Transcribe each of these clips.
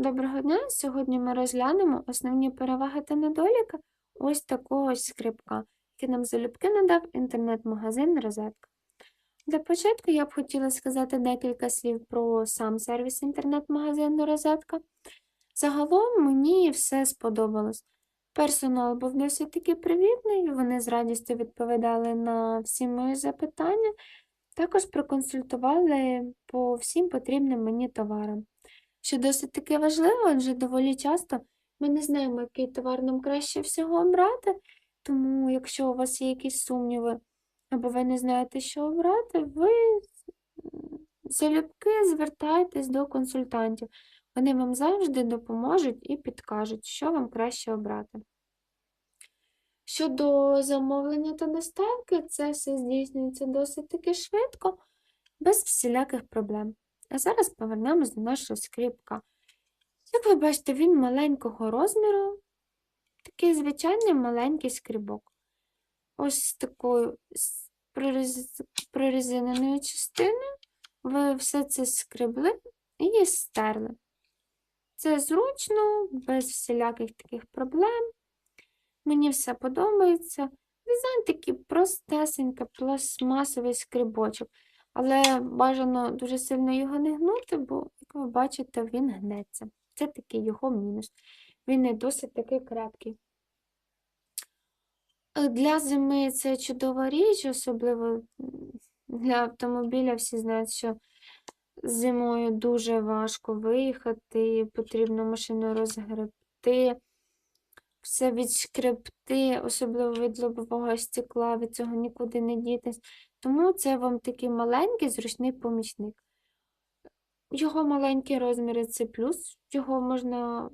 Доброго дня! Сьогодні ми розглянемо основні переваги та недоліки ось такого ось скрипка, який нам залюбки надав інтернет-магазин Розетка. Для початку я б хотіла сказати декілька слів про сам сервіс інтернет-магазину Розетка. Загалом мені все сподобалось. Персонал був досить таки привітний, вони з радістю відповідали на всі мої запитання, також проконсультували по всім потрібним мені товарам. Що досить таки важливо, адже доволі часто ми не знаємо, який товар нам краще всього обрати, тому якщо у вас є якісь сумніви, або ви не знаєте, що обрати, ви залюбки звертайтесь до консультантів. Вони вам завжди допоможуть і підкажуть, що вам краще обрати. Щодо замовлення та доставки, це все здійснюється досить таки швидко, без всіляких проблем. А зараз повернемось до нашого скрипка. Як ви бачите, він маленького розміру, такий звичайний маленький скрибок. Ось з такою з прорез... прорезиненою частиною ви все це скребли і стерли. Це зручно, без всіляких таких проблем. Мені все подобається. Дизайн такий простесенький, пластмасовий скрибочок. Але бажано дуже сильно його не гнути, бо, як ви бачите, він гнеться. Це такий його мінус. Він не досить такий крепкий. Е, Для зими це чудова річ, особливо для автомобіля. Всі знають, що зимою дуже важко виїхати, потрібно машину розгребти, все відшкребти, особливо від лобового стекла, від цього нікуди не дітись. Тому це вам такий маленький зручний помічник. Його маленькі розміри це плюс, його можна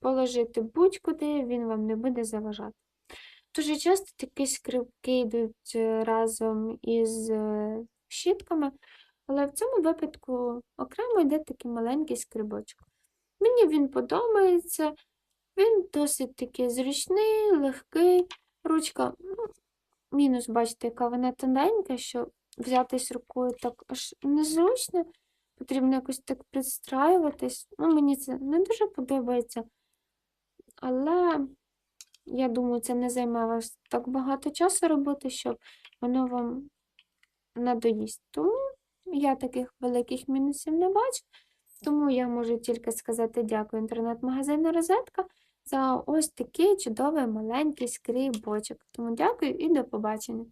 положити будь-куди, він вам не буде заважати. Дуже часто такі скрипки йдуть е, разом із е, щітками, але в цьому випадку окремо йде такий маленький скрибочок. Мені він подобається, він досить такий зручний, легкий. Ручка, ну, мінус, бачите, яка вона тоненька, що взятись рукою так аж незручно, потрібно якось так підстраюватись. Ну, мені це не дуже подобається, але я думаю, це не займе вас так багато часу робити, щоб воно вам надоїсть. Тому я таких великих мінусів не бачу. Тому я можу тільки сказати дякую інтернет-магазину Розетка за ось такий чудовий маленький скрібочок. Тому дякую і до побачення.